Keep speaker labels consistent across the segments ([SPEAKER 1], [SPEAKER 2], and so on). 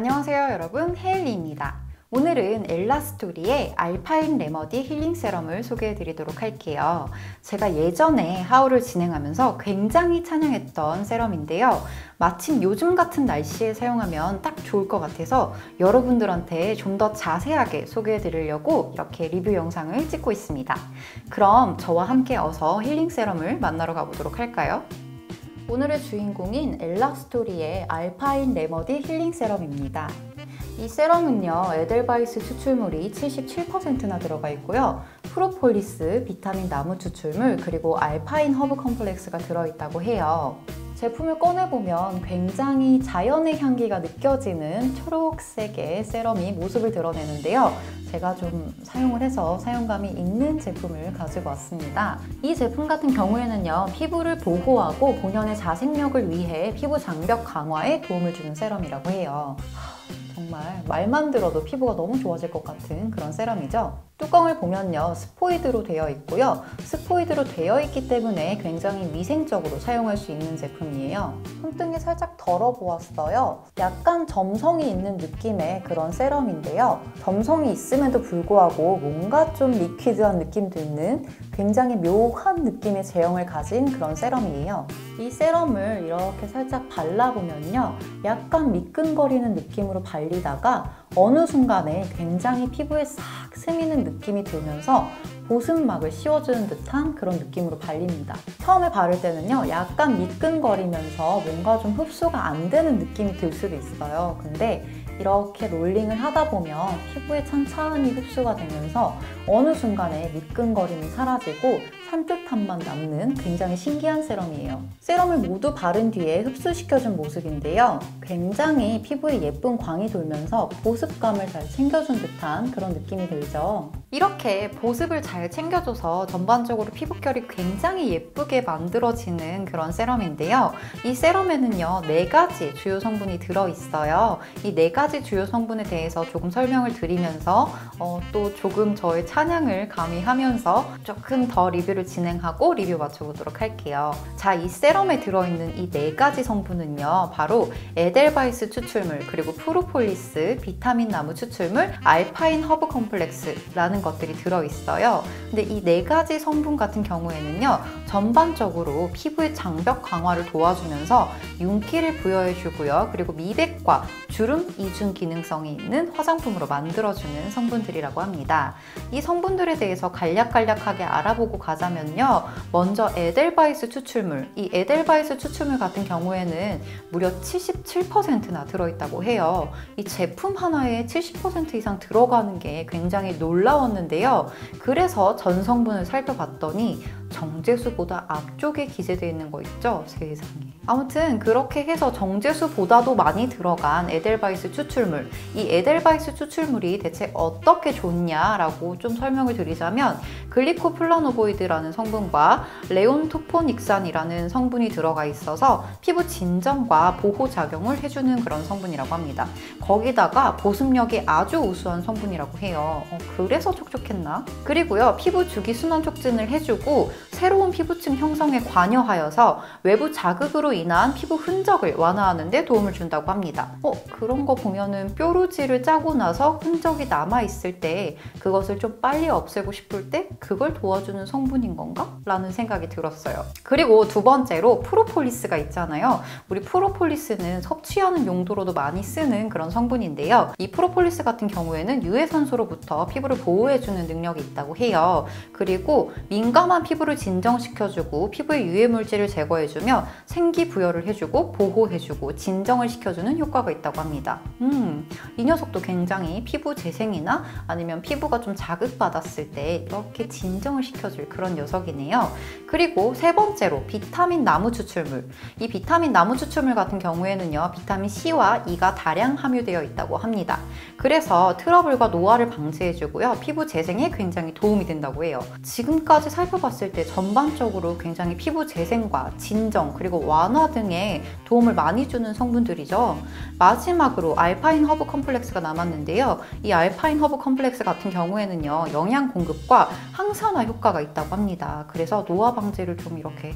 [SPEAKER 1] 안녕하세요 여러분 헤일리입니다. 오늘은 엘라스토리의 알파인 레머디 힐링 세럼을 소개해 드리도록 할게요. 제가 예전에 하울을 진행하면서 굉장히 찬양했던 세럼인데요. 마침 요즘 같은 날씨에 사용하면 딱 좋을 것 같아서 여러분들한테 좀 더 자세하게 소개해 드리려고 이렇게 리뷰 영상을 찍고 있습니다. 그럼 저와 함께 어서 힐링 세럼을 만나러 가보도록 할까요? 오늘의 주인공인 엘라 스토리의 알파인 레머디 힐링 세럼입니다. 이 세럼은요, 에델바이스 추출물이 77%나 들어가 있고요. 프로폴리스, 비타민 나무 추출물, 그리고 알파인 허브 컴플렉스가 들어있다고 해요. 제품을 꺼내보면 굉장히 자연의 향기가 느껴지는 초록색의 세럼이 모습을 드러내는데요. 제가 좀 사용을 해서 사용감이 있는 제품을 가지고 왔습니다. 이 제품 같은 경우에는요, 피부를 보호하고 본연의 자생력을 위해 피부 장벽 강화에 도움을 주는 세럼이라고 해요. 정말 말만 들어도 피부가 너무 좋아질 것 같은 그런 세럼이죠. 뚜껑을 보면요 스포이드로 되어 있고요. 스포이드로 되어 있기 때문에 굉장히 위생적으로 사용할 수 있는 제품이에요. 손등에 살짝 덜어보았어요. 약간 점성이 있는 느낌의 그런 세럼인데요. 점성이 있음에도 불구하고 뭔가 좀 리퀴드한 느낌도 있는 굉장히 묘한 느낌의 제형을 가진 그런 세럼이에요 이 세럼을 이렇게 살짝 발라보면요 약간 미끈거리는 느낌으로 발리다가 어느 순간에 굉장히 피부에 싹 스미는 느낌이 들면서 보습막을 씌워주는 듯한 그런 느낌으로 발립니다. 처음에 바를 때는요, 약간 미끈거리면서 뭔가 좀 흡수가 안 되는 느낌이 들 수도 있어요. 근데 이렇게 롤링을 하다 보면 피부에 천천히 흡수가 되면서 어느 순간에 미끈거림이 사라지고 산뜻함만 남는 굉장히 신기한 세럼이에요. 세럼을 모두 바른 뒤에 흡수시켜준 모습인데요. 굉장히 피부에 예쁜 광이 돌면서 보습감을 잘 챙겨준 듯한 그런 느낌이 들죠. 이렇게 보습을 잘 챙겨줘서 전반적으로 피부결이 굉장히 예쁘게 만들어지는 그런 세럼인데요. 이 세럼에는요, 네 가지 주요 성분이 들어있어요. 이 네 가지 주요 성분에 대해서 조금 설명을 드리면서 어, 또 조금 저의 찬양을 가미하면서 조금 더 리뷰를 리뷰를 진행하고 리뷰 맞춰보도록 할게요. 자, 이 세럼에 들어있는 이 네 가지 성분은요. 바로 에델바이스 추출물, 그리고 프로폴리스, 비타민 나무 추출물, 알파인 허브 컴플렉스라는 것들이 들어있어요. 근데 이 네 가지 성분 같은 경우에는요. 전반적으로 피부의 장벽 강화를 도와주면서 윤기를 부여해주고요. 그리고 미백과 주름 이중 기능성이 있는 화장품으로 만들어주는 성분들이라고 합니다. 이 성분들에 대해서 간략간략하게 알아보고 가자 면 하면요. 먼저 에델바이스 추출물. 이 에델바이스 추출물 같은 경우에는 무려 77%나 들어있다고 해요. 이 제품 하나에 70% 이상 들어가는 게 굉장히 놀라웠는데요. 그래서 전 성분을 살펴봤더니 정제수보다 앞쪽에 기재되어 있는 거 있죠? 세상에. 아무튼 그렇게 해서 정제수보다도 많이 들어간 에델바이스 추출물 이 에델바이스 추출물이 대체 어떻게 좋냐라고 좀 설명을 드리자면 글리코플라노보이드라는 성분과 레온토포닉산이라는 성분이 들어가 있어서 피부 진정과 보호 작용을 해주는 그런 성분이라고 합니다. 거기다가 보습력이 아주 우수한 성분이라고 해요. 어, 그래서 촉촉했나? 그리고요 피부 주기 순환 촉진을 해주고 새로운 피부층 형성에 관여하여서 외부 자극으로 인한 피부 흔적을 완화하는 데 도움을 준다고 합니다. 어, 그런 거 보면은 뾰루지를 짜고 나서 흔적이 남아있을 때 그것을 좀 빨리 없애고 싶을 때 그걸 도와주는 성분인 건가? 라는 생각이 들었어요. 그리고 두 번째로 프로폴리스가 있잖아요. 우리 프로폴리스는 섭취하는 용도로도 많이 쓰는 그런 성분인데요. 이 프로폴리스 같은 경우에는 유해산소로부터 피부를 보호해주는 능력이 있다고 해요. 그리고 민감한 피부를 진정시켜주고 피부의 유해 물질을 제거해주며 생기 부여를 해주고 보호해주고 진정을 시켜주는 효과가 있다고 합니다. 음, 이 녀석도 굉장히 피부 재생이나 아니면 피부가 좀 자극받았을 때 이렇게 진정을 시켜줄 그런 녀석이네요. 그리고 세 번째로 비타민 나무 추출물. 이 비타민 나무 추출물 같은 경우에는요, 비타민 C와 E가 다량 함유되어 있다고 합니다. 그래서 트러블과 노화를 방지해주고요, 피부 재생에 굉장히 도움이 된다고 해요. 지금까지 살펴봤을 때 전반적으로 굉장히 피부 재생과 진정 그리고 완화 등에 도움을 많이 주는 성분들이죠. 마지막으로 알파인 허브 컴플렉스가 남았는데요. 이 알파인 허브 컴플렉스 같은 경우에는요. 영양 공급과 항산화 효과가 있다고 합니다. 그래서 노화 방지를 좀 이렇게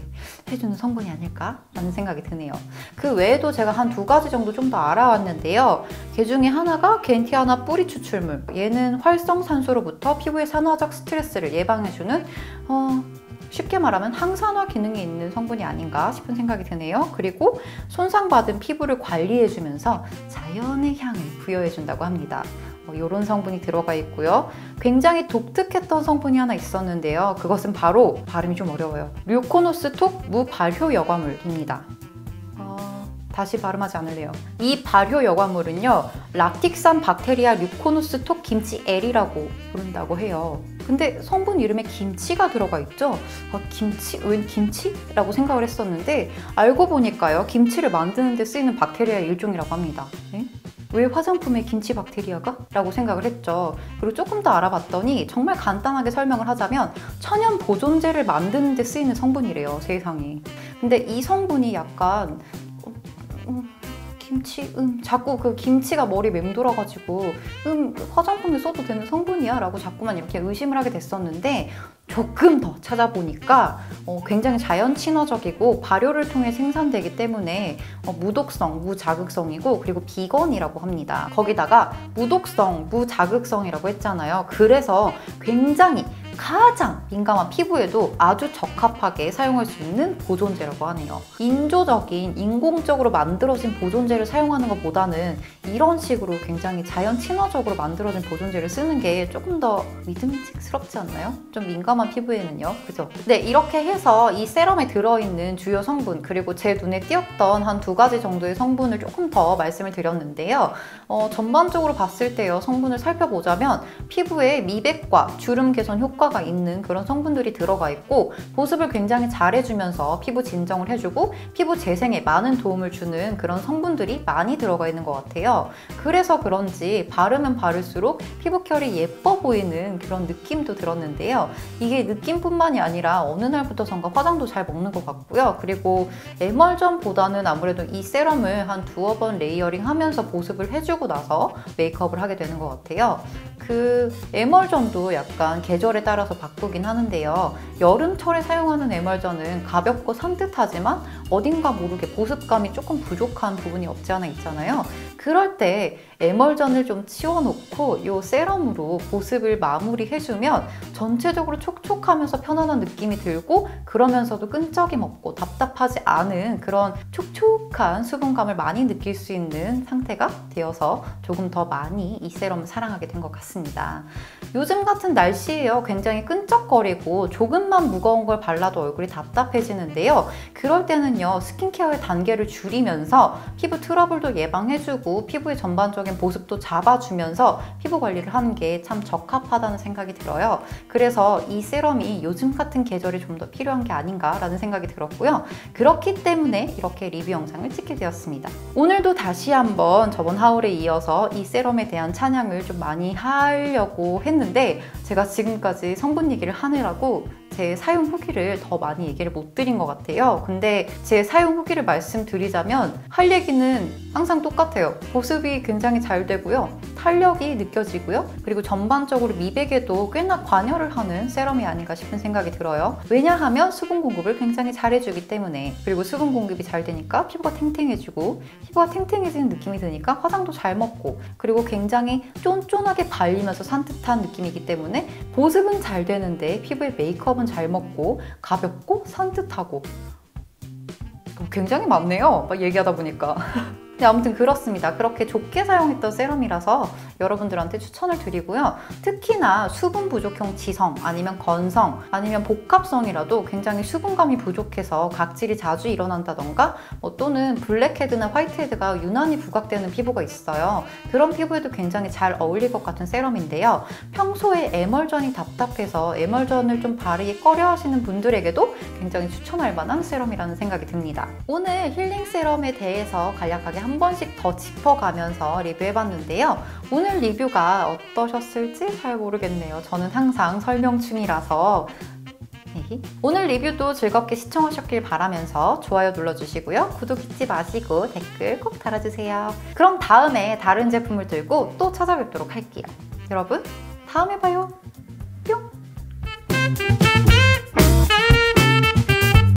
[SPEAKER 1] 해주는 성분이 아닐까 라는 생각이 드네요. 그 외에도 제가 한 두 가지 정도 좀 더 알아왔는데요. 그 중에 하나가 겐티아나 뿌리 추출물. 얘는 활성산소로부터 피부의 산화적 스트레스를 예방해주는 어, 쉽게 말하면 항산화 기능이 있는 성분이 아닌가 싶은 생각이 드네요. 그리고 손상받은 피부를 관리해주면서 자연의 향을 부여해준다고 합니다. 이런 어, 성분이 들어가 있고요. 굉장히 독특했던 성분이 하나 있었는데요. 그것은 바로 발음이 좀 어려워요. 류코노스톡 무발효 여과물입니다. 어, 다시 발음하지 않을래요. 이 발효 여과물은요. 락틱산 박테리아 류코노스톡 김치 L이라고 부른다고 해요. 근데 성분 이름에 김치가 들어가 있죠? 어, 김치? 웬 김치? 라고 생각을 했었는데 알고 보니까요. 김치를 만드는 데 쓰이는 박테리아의 일종이라고 합니다. 네? 왜 화장품에 김치 박테리아가? 라고 생각을 했죠. 그리고 조금 더 알아봤더니 정말 간단하게 설명을 하자면 천연 보존제를 만드는 데 쓰이는 성분이래요, 세상에. 근데 이 성분이 약간 음, 김치, 음, 자꾸 그 김치가 머리 맴돌아가지고 음, 화장품에 써도 되는 성분이야? 라고 자꾸만 이렇게 의심을 하게 됐었는데 조금 더 찾아보니까 어, 굉장히 자연 친화적이고 발효를 통해 생산되기 때문에 어, 무독성, 무자극성이고 그리고 비건이라고 합니다. 거기다가 무독성, 무자극성이라고 했잖아요. 그래서 굉장히 가장 민감한 피부에도 아주 적합하게 사용할 수 있는 보존제라고 하네요. 인조적인 인공적으로 만들어진 보존제를 사용하는 것보다는 이런 식으로 굉장히 자연 친화적으로 만들어진 보존제를 쓰는 게 조금 더 믿음직스럽지 않나요? 좀 민감한 피부에는요. 그죠? 네, 이렇게 해서 이 세럼에 들어있는 주요 성분 그리고 제 눈에 띄었던 한 두 가지 정도의 성분을 조금 더 말씀을 드렸는데요. 어, 전반적으로 봤을 때요. 성분을 살펴보자면 피부에 미백과 주름 개선 효과 효과가 있는 그런 성분들이 들어가 있고 보습을 굉장히 잘 해주면서 피부 진정을 해주고 피부 재생에 많은 도움을 주는 그런 성분들이 많이 들어가 있는 것 같아요. 그래서 그런지 바르면 바를수록 피부 결이 예뻐 보이는 그런 느낌도 들었는데요. 이게 느낌뿐만이 아니라 어느 날부터선가 화장도 잘 먹는 것 같고요. 그리고 에멀전보다는 아무래도 이 세럼을 한 두어 번 레이어링 하면서 보습을 해주고 나서 메이크업을 하게 되는 것 같아요. 그 에멀전도 약간 계절에 따라서 바꾸긴 하는데요. 여름철에 사용하는 에멀전은 가볍고 산뜻하지만 어딘가 모르게 보습감이 조금 부족한 부분이 없지 않아 있잖아요. 그럴 때 에멀전을 좀 치워놓고 이 세럼으로 보습을 마무리해주면 전체적으로 촉촉하면서 편안한 느낌이 들고 그러면서도 끈적임 없고 답답하지 않은 그런 촉촉한 수분감을 많이 느낄 수 있는 상태가 되어서 조금 더 많이 이 세럼을 사랑하게 된 것 같습니다. 요즘 같은 날씨에요. 굉장히 끈적거리고 조금만 무거운 걸 발라도 얼굴이 답답해지는데요. 그럴 때는요. 스킨케어의 단계를 줄이면서 피부 트러블도 예방해주고 피부의 전반적인 보습도 잡아주면서 피부 관리를 하는 게 참 적합하다는 생각이 들어요. 그래서 이 세럼이 요즘 같은 계절이 좀더 필요한 게 아닌가라는 생각이 들었고요. 그렇기 때문에 이렇게 리뷰 영상을 찍게 되었습니다. 오늘도 다시 한번 저번 하울에 이어서 이 세럼에 대한 찬양을 좀 많이 하 려고 했는데 제가 지금까지 성분 얘기를 하느라고 제 사용 후기를 더 많이 얘기를 못 드린 것 같아요. 근데 제 사용 후기를 말씀드리자면 할 얘기는 항상 똑같아요. 보습이 굉장히 잘 되고요. 탄력이 느껴지고요. 그리고 전반적으로 미백에도 꽤나 관여를 하는 세럼이 아닌가 싶은 생각이 들어요. 왜냐하면 수분 공급을 굉장히 잘해주기 때문에 그리고 수분 공급이 잘 되니까 피부가 탱탱해지고 피부가 탱탱해지는 느낌이 드니까 화장도 잘 먹고 그리고 굉장히 쫀쫀하게 발리면서 산뜻한 느낌이기 때문에 보습은 잘 되는데 피부의 메이크업은 잘 먹고 가볍고 산뜻하고 굉장히 많네요. 막 얘기하다 보니까. 네, 아무튼 그렇습니다. 그렇게 좋게 사용했던 세럼이라서 여러분들한테 추천을 드리고요. 특히나 수분 부족형 지성, 아니면 건성, 아니면 복합성이라도 굉장히 수분감이 부족해서 각질이 자주 일어난다던가 뭐 또는 블랙헤드나 화이트헤드가 유난히 부각되는 피부가 있어요. 그런 피부에도 굉장히 잘 어울릴 것 같은 세럼인데요. 평소에 에멀전이 답답해서 에멀전을 좀 바르기 꺼려 하시는 분들에게도 굉장히 추천할 만한 세럼이라는 생각이 듭니다. 오늘 힐링 세럼에 대해서 간략하게 한 번씩 더 짚어가면서 리뷰해봤는데요. 오늘 리뷰가 어떠셨을지 잘 모르겠네요. 저는 항상 설명 중이라서 네. 오늘 리뷰도 즐겁게 시청하셨길 바라면서 좋아요 눌러주시고요. 구독 잊지 마시고 댓글 꼭 달아주세요. 그럼 다음에 다른 제품을 들고 또 찾아뵙도록 할게요. 여러분, 다음에 봐요.